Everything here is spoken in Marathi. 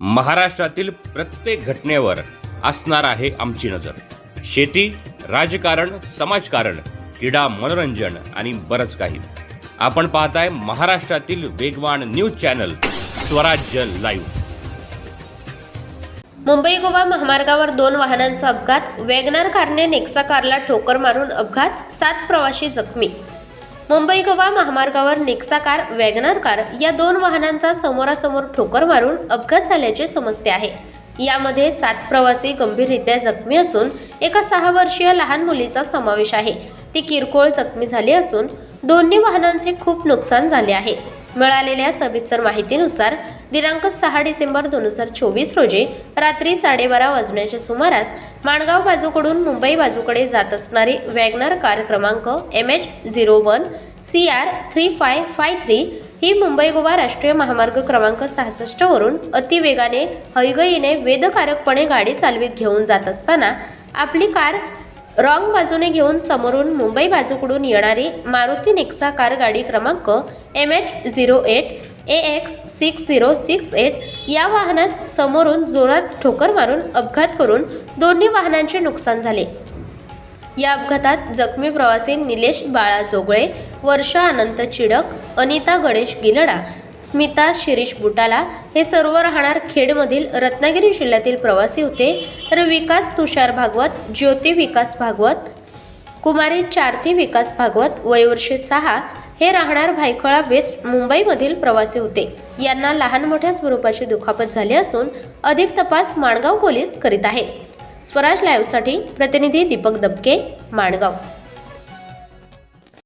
महाराष्ट्रातील प्रत्येक घटनेवर असणार आहे आमची नजर. शेती राजकारण समाजकारण क्रीडा मनोरंजन आणि बरंच काही. आपण पाहताय महाराष्ट्रातील वेगवान news channel Swarajya live. Mumbai Goa महामार्गावर दोन वाहनांचा अपघात वॅगनार कारने नेक्सा कारला ठोकर मारून अपघात सात प्रवाशी जखमी. मुंबई गोवा महामार्गावर नेक्सा कार वॅगनार कार या दोन वाहनांचा समोरासमोर ठोकर मारून अपघात झाल्याचे समजते आहे. यामध्ये सात प्रवासी गंभीररित्या जखमी असून एका सहा वर्षीय लहान मुलीचा समावेश आहे. ती किरकोळ जखमी झाली असून दोन्ही वाहनांचे खूप नुकसान झाले आहे. मिळालेल्या सविस्तर माहितीनुसार दिनांक सहा डिसेंबर दोन हजार चोवीस रोजी रात्री साडेबारा वाजण्याच्या सुमारास माणगाव बाजूकडून मुंबई बाजूकडे जात असणारी वॅगनर कार क्रमांक M H zero one C R three five five three ही मुंबई गोवा राष्ट्रीय महामार्ग क्रमांक सहासष्टवरून अतिवेगाने हैगईने वेदकारकपणे गाडी चालवीत घेऊन जात असताना आपली कार रॉंग बाजूने घेऊन समोरून मुंबई बाजूकडून येणारी मारुती नेक्सा कार गाडी क्रमांक M H zero eight A X six zero six eight या वाहनास समोरून जोरात ठोकर मारून अपघात करून दोन्ही वाहनांचे नुकसान झाले. या अपघातात जखमी प्रवासी निलेश बाळा जोगळे वर्षा अनंत चिडक अनिता गणेश गिलडा स्मिता शिरीष बुटाला हे सर्व राहणार खेडमधील रत्नागिरी जिल्ह्यातील प्रवासी होते. तर विकास तुषार भागवत ज्योती विकास भागवत कुमारी चारती विकास भागवत वयवर्षे सहा हे राहणार भायखळा वेस्ट मुंबईमधील प्रवासी होते. यांना लहान मोठ्या स्वरूपाची दुखापत झाली असून अधिक तपास माणगाव पोलीस करीत आहेत. स्वराज लाईव्हसाठी प्रतिनिधी दीपक दबके माणगाव.